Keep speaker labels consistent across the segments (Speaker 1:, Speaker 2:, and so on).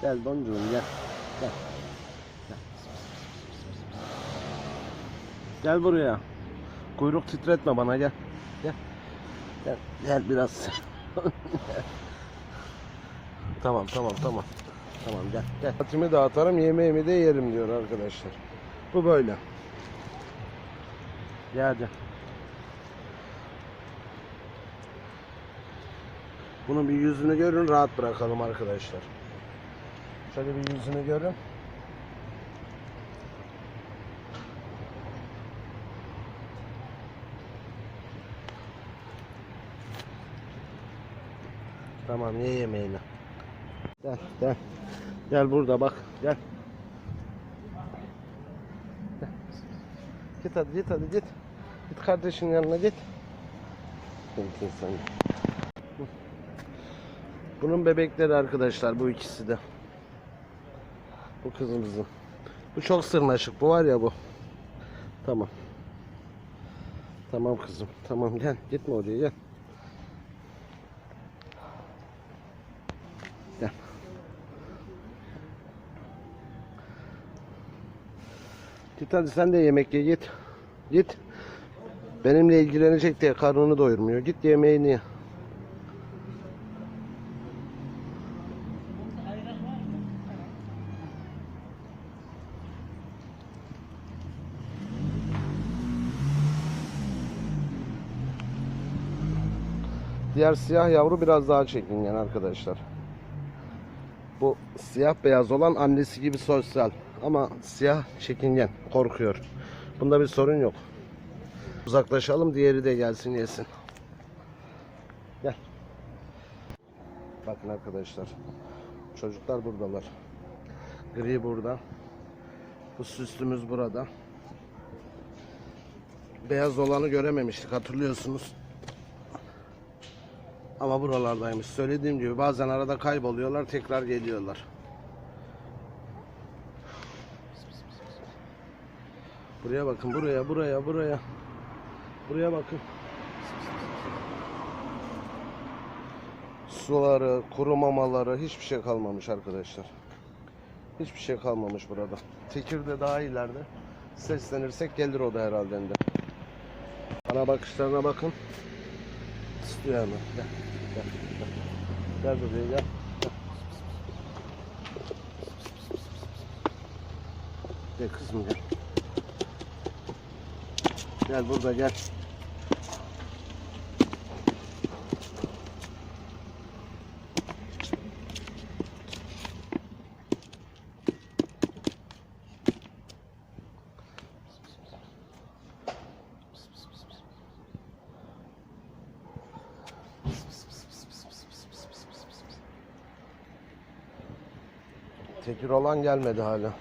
Speaker 1: Gel boncuğum gel. Gel. Gel. Gel buraya. Kuyruk titretme bana gel. Gel. Gel, gel biraz. tamam tamam tamam. Tamam gel gel. Atımı da atarım yemeğimi de yerim diyor arkadaşlar. Bu böyle. Gel gel. Bunun bir yüzünü görün rahat bırakalım arkadaşlar. Şöyle bir yüzünü görün. Tamam ye yemeğini. Gel gel. Gel burada bak gel. Git hadi git hadi git. Git kardeşin yanına git. Bunun bebekleri arkadaşlar bu ikisi de. Bu kızımızın. Bu çok sırnaşık. Bu var ya bu. Tamam. Tamam kızım. Tamam gel. Gitme oraya gel. Gel. Git hadi sen de yemek ye git. Git. Benimle ilgilenecek diye karnını doyurmuyor. Git yemeğini ye. Diğer siyah yavru biraz daha çekingen arkadaşlar. Bu siyah beyaz olan annesi gibi sosyal ama siyah çekingen korkuyor. Bunda bir sorun yok. Uzaklaşalım diğeri de gelsin yesin. Gel. Bakın arkadaşlar. Çocuklar buradalar. Gri burada. Bu süslümüz burada. Beyaz olanı görememiştik hatırlıyorsunuz. Ama buralardaymış. Söylediğim gibi bazen arada kayboluyorlar, tekrar geliyorlar. Buraya bakın, buraya, buraya, buraya. Buraya bakın. Suları, kuru mamaları hiçbir şey kalmamış arkadaşlar. Hiçbir şey kalmamış burada. Tekirde daha ileride. Seslenirsek gelir o da herhalde. de. Bana bakışlarına bakın. İstiyor hemen. Gel. Gel. Gel. Gel gel. Gel. Gel kızım gel. Gel burada gel. Tekir olan gelmedi hala.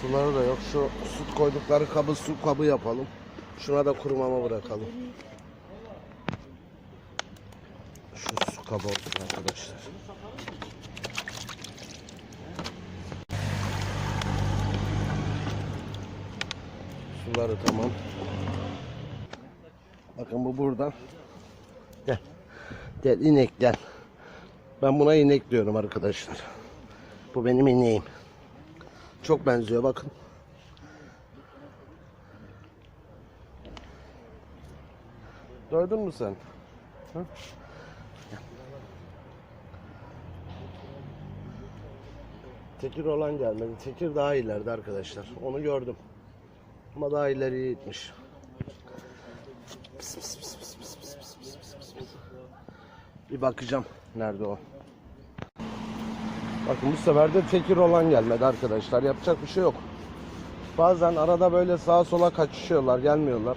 Speaker 1: Suları da yok. Şu süt koydukları kabı su kabı yapalım. Şuna da kuru mama bırakalım. Şu su kabı olsun arkadaşlar. Suları tamam. Bakın bu burada. Gel. Gel inek gel. Ben buna inek diyorum arkadaşlar. Bu benim ineğim. Çok benziyor bakın. Doydun mu sen? Ha? Tekir olan gelmedi. Tekir daha ileride arkadaşlar. Onu gördüm. Ama daha ileriye gitmiş. Bir bakacağım nerede o. Bakın bu sefer de tekir olan gelmedi arkadaşlar. Yapacak bir şey yok. Bazen arada böyle sağa sola kaçışıyorlar, gelmiyorlar.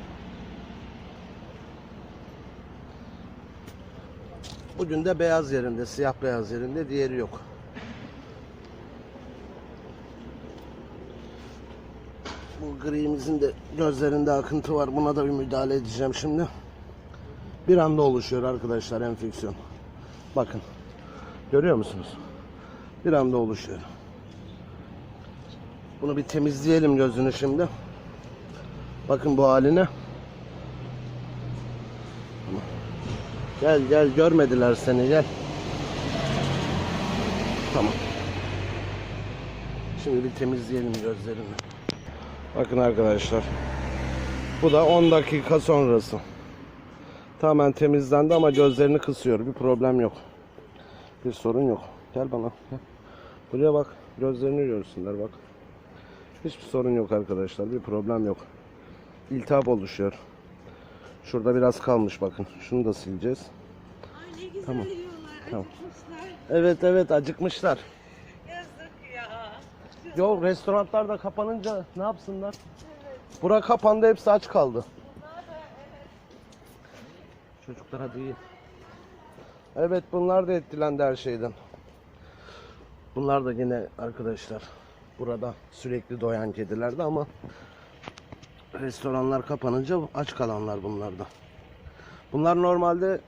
Speaker 1: Bugün de beyaz yerinde, siyah beyaz yerinde, diğeri yok. Bu grimizin de gözlerinde akıntı var. Buna da bir müdahale edeceğim şimdi. Bir anda oluşuyor arkadaşlar enfeksiyon. Bakın. Görüyor musunuz? Bir anda oluşuyor. Bunu bir temizleyelim gözünü şimdi. Bakın bu haline. Gel gel görmediler seni gel. Tamam. Şimdi bir temizleyelim gözlerini. Bakın arkadaşlar. Bu da 10 dakika sonrası. Tamamen temizlendi ama gözlerini kısıyor. Bir problem yok. Bir sorun yok. Gel bana. Gel. Buraya bak. Gözlerini görsünler bak. Hiçbir sorun yok arkadaşlar. Bir problem yok. İltihap oluşuyor. Şurada biraz kalmış bakın. Şunu da sileceğiz.
Speaker 2: Ay ne güzel
Speaker 1: Tamam.
Speaker 2: yiyorlar.
Speaker 1: Tamam.
Speaker 2: Acıkmışlar.
Speaker 1: Evet evet acıkmışlar.
Speaker 2: Yazık ya.
Speaker 1: Yok restoranlar da kapanınca ne yapsınlar? Bura kapandı hepsi aç kaldı. Çocuklar hadi yiyin. Evet bunlar da etkilendi her şeyden. Bunlar da yine arkadaşlar burada sürekli doyan kedilerdi ama restoranlar kapanınca aç kalanlar bunlarda. Bunlar normalde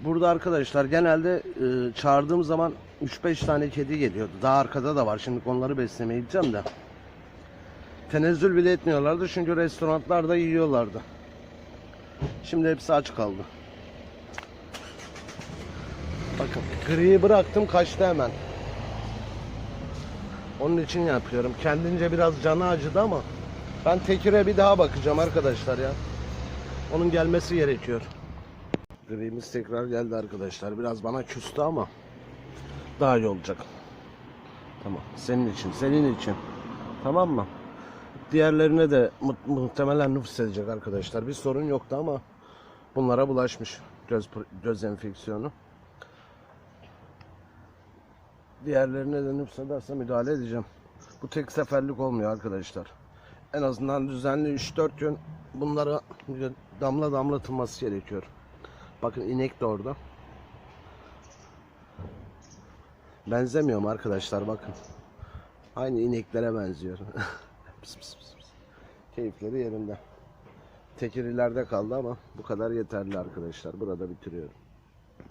Speaker 1: burada arkadaşlar genelde e, çağırdığım zaman 3-5 tane kedi geliyordu. Daha arkada da var. Şimdi onları beslemeye gideceğim de. Tenezzül bile etmiyorlardı çünkü restoranlarda yiyorlardı. Şimdi hepsi aç kaldı. Bakın griyi bıraktım kaçtı hemen. Onun için yapıyorum. Kendince biraz canı acıdı ama ben Tekir'e bir daha bakacağım arkadaşlar ya. Onun gelmesi gerekiyor. Grimiz tekrar geldi arkadaşlar. Biraz bana küstü ama daha iyi olacak. Tamam. Senin için, senin için. Tamam mı? Diğerlerine de mu- muhtemelen nüfus edecek arkadaşlar. Bir sorun yoktu ama bunlara bulaşmış göz göz enfeksiyonu. Diğerlerine de nüfus ederse müdahale edeceğim. Bu tek seferlik olmuyor arkadaşlar. En azından düzenli 3-4 gün bunlara damla damlatılması gerekiyor. Bakın inek de orada. Benzemiyorum arkadaşlar bakın. Aynı ineklere benziyor. Pıs pıs pıs pıs. Keyifleri yerinde. Tekir ileride kaldı ama bu kadar yeterli arkadaşlar. Burada bitiriyorum.